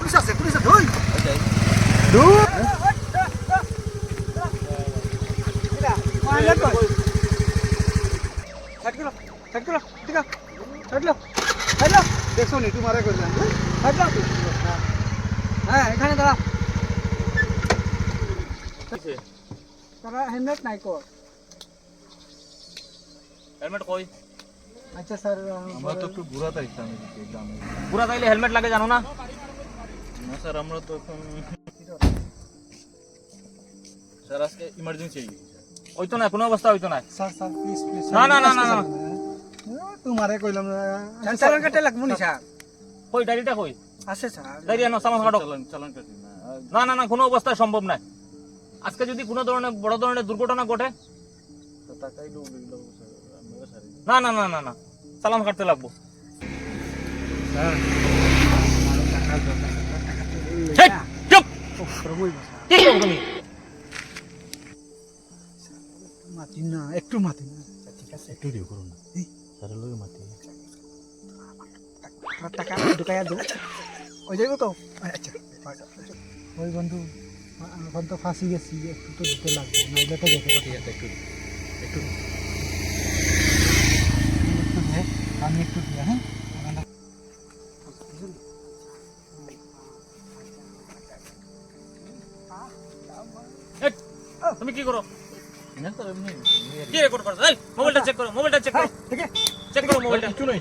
Police আছে police আছে ওই দূর দেখছ নি তোমারে করলাম হ্যাঁ এখানে দাঁড়া তারা হেলমেট নাই কর হেলমেট কই আচ্ছা স্যার আমরা তো একটু ঘোরাতে আসতাম এদিকে গ্রামে। পুরা তাইলে হেলমেট লাগে জানো না? না স্যার আমরা তো এখন স্যার আজকে ইমার্জেন্সি হইতো না কোনো অবস্থা হইতো না স্যার স্যার প্লিজ প্লিজ না, না, না, না, না। তোমারে কইলাম চালান কাটে লাগবো নি স্যার? কই কই? আছে স্যার। আনো সামান কাটো চালান চালান কাটি না। না না না কোনো অবস্থায় সম্ভব নাই। আজকে যদি কোনো ধরনের বড় ধরনের দুর্ঘটনা ঘটে? তো টাকাই ডুবে গেল স্যার আমরা স্যার না না না না না। চালান কাটতে লাগবো। মাতি না একটু মাতি না। আচ্ছা, ঠিক আছে। একটু দিও করুন স্যারের লগে মাতি। টাকা ঢুকাইয়া দো ওই যাইব তো আচ্ছা ওই বন্ধু এখন তো ফাঁসি গেছি একটু তো দিতে লাগবে নাইলে তো যেতে পারি একটু একটু। একটু দে আমি একটু দিয়ে হ্যাঁ? তুমি কি করো? কি মোবাইলটা চেক করো মোবাইলটা চেক করো। চেক করো মোবাইলটা কিছু নাই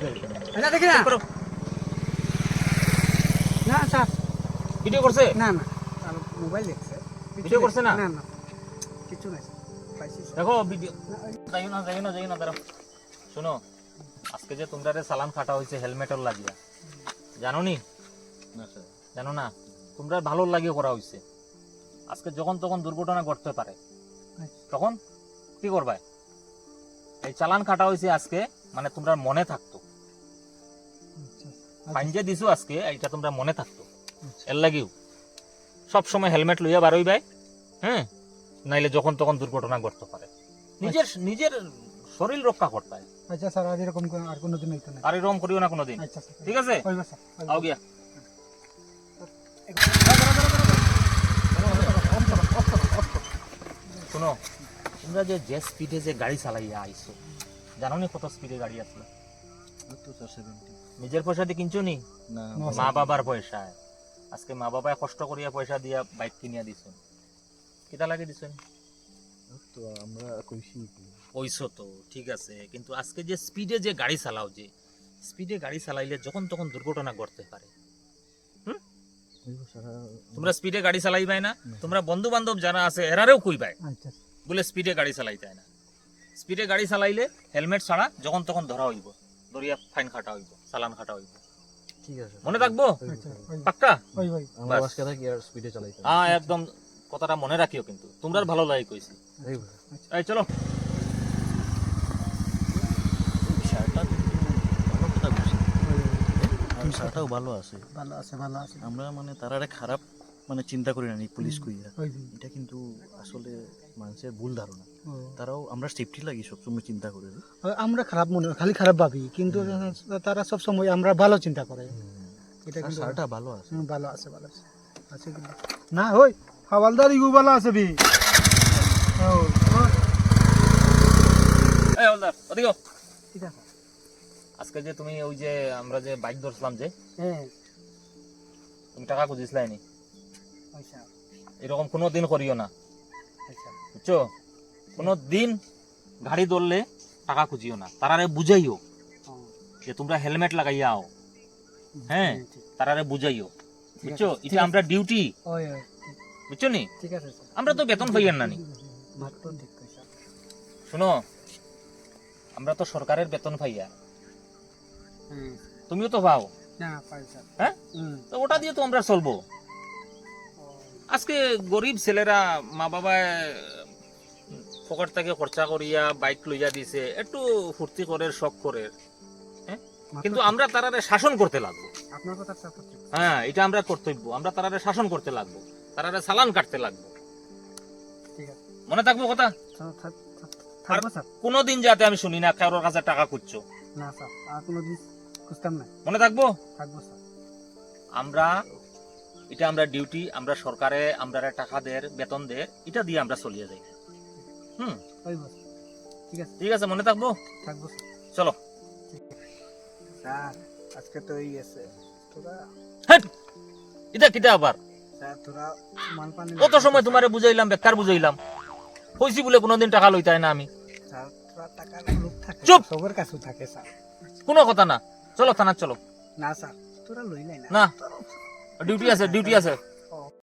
স্যার দেখি না। চেক করো। না স্যার। ভিডিও করছে? না না। মোবাইল দেখছে। ভিডিও। করছে না? না না। কিছু নাই দেখো ভিডিও যাইও না যাইও না যাইও না দাঁড়াও। শোনো আজকে যে তোমরা রে চালান কাটা হয়েছে হেলমেটের লাগিয়া। জানো নি না জানো না? তোমরা ভালো লাগিয়ে করা হয়েছে আজকে যখন তখন দুর্ঘটনা ঘটতে পারে। তখন কি করবা? এই চালান কাটা হয়েছে আজকে মানে তোমরা মনে থাকতো। আচ্ছা ফাইন যে দিছো আজকে এটা তোমরা মনে থাকতো। এর লাগিও। সব সময় হেলমেট লইয়া বারোই বাই হ্যাঁ? নাইলে যখন তখন দুর্ঘটনা ঘটতে পারে। নিজের নিজের শরীর রক্ষা করতে হয়। আচ্ছা স্যার আর এরকম কোনো- আর কোনো দিন হইতো না। আর এরকম করিও না কোনোদিন। আচ্ছা স্যার ঠিক আছে? হইব স্যার। আও গিয়া। শোনো তোমরা যে যে স্পিডে যে গাড়ি চালাইয়া আইছো জানো নি কত স্পিডে গাড়ি আসলো? নিজের পয়সা দিয়ে কিনছো নি? মা বাবার পয়সায়। আজকে মা বাবায় কষ্ট করিয়া পয়সা দিয়া বাইক কিনিয়া দিছেন। কিটা লাগে দিছেন? তো আমরা কইছি পয়সা তো ঠিক আছে। কিন্তু আজকে যে স্পিডে যে গাড়ি চালাও যে স্পিডে গাড়ি চালাইলে যখন তখন দুর্ঘটনা ঘটতে পারে। তোমরা স্পিডে গাড়ি চালাইবাই না। তোমরা বন্ধু বান্ধব যারা আছে এরারেও কইবাই। আচ্ছা। বলে স্পিডে গাড়ি চালাইতে না। স্পিডে গাড়ি চালাইলে হেলমেট ছাড়া যখন তখন ধরা হইব। দরিয়া ফাইন খাটা হইব চালান খাটা হইব। মনে থাকব? আচ্ছা পাক্কা? হ্যাঁ একদম কথাটা মনে রাখিও কিন্তু। তোমরা ভালো লাগে কইছি। এই চলো শার্টটা কিন্তু ভালো কথা বলছি শার্টটাও ভালো আছে। ভালো আছে ভালো আছে। আমরা মানে তারারে খারাপ মানে চিন্তা করি না পুলিশ কইরা এটা কিন্তু আসলে মানুষের ভুল ধারণা। তারাও আমরা সেফটি লাগি সবসময় চিন্তা করি আমরা খারাপ মনে খালি খারাপ ভাবি কিন্তু তারা সব সময় আমরা ভালো চিন্তা করে। এটা কিন্তু শার্টটা ভালো আছে। ভালো আছে ভালো আছে। আছে কিন্তু। না হই হাওয়ালদার ইগু ভালো আছে বি। ও, ও, ওদিকে ঠিক আছে। আজকে যে তুমি ওই যে আমরা যে বাইক ধরছিলাম যে হ্যাঁ। তুমি টাকা খুঁজিসলাই নি এরকম কোনো দিন করিও না। আচ্ছা। বুঝছ? কোনো দিন গাড়ি ধরলে টাকা খুঁজিও না। তারারে বুঝাইও যে তোমরা হেলমেট লাগাইয়া আও। হ্যাঁ? তারারে বুঝাইও। বুঝছ? এটা আমরা ডিউটি বুঝছ নি? আমরা তো বেতন পাইয়েন না শুনো আমরা তো সরকারের বেতন পাইয়া তুমিও তো পাও স্যার। হ্যাঁ? তো ওটা দিয়ে তো আমরা চলবো। আজকে গরিব ছেলেরা মা বাবায় পকেট থেকে খরচা করিয়া বাইক লইয়া দিছে একটু ফুর্তি করে শখ করে হ্যাঁ? কিন্তু আমরা তারারে শাসন করতে লাগবো। হ্যাঁ এটা আমরা কর্তব্য। আমরা তারারে শাসন করতে লাগবো। তারারে চালান কাটতে লাগবো। মনে থাকব কথা? কোনোদিন যাতে আমি শুনি না কারোর কাছে টাকা খুঁজছো। না স্যার আর কোনো খুঁজতাম না। মনে থাকব? থাকব স্যার। আমরা এটা আমরা ডিউটি আমরা সরকারে আমরা টাকা দের বেতন দের এটা দিয়ে আমরা চলিয়ে যাই। হুম? ঠিক আছে। ঠিক আছে মনে থাকব? থাকব চলো। স্যার আজকে তো এই আছে তোরা! এটা কিটা আবার? স্যার তোরা মাল পানি কত সময় তোমারে বুঝাইলাম বেকার বুঝাইলাম। কইছি বলে কোনোদিন টাকা লইতাই না আমি। স্যার তোরা টাকার লোক থাকে চুপ! সবার কাছে থাকে স্যার। কোনো কথা না। চলো থানা চলো। না স্যার তোরা লই না। না। ডিউটি আছে ডিউটি আছে।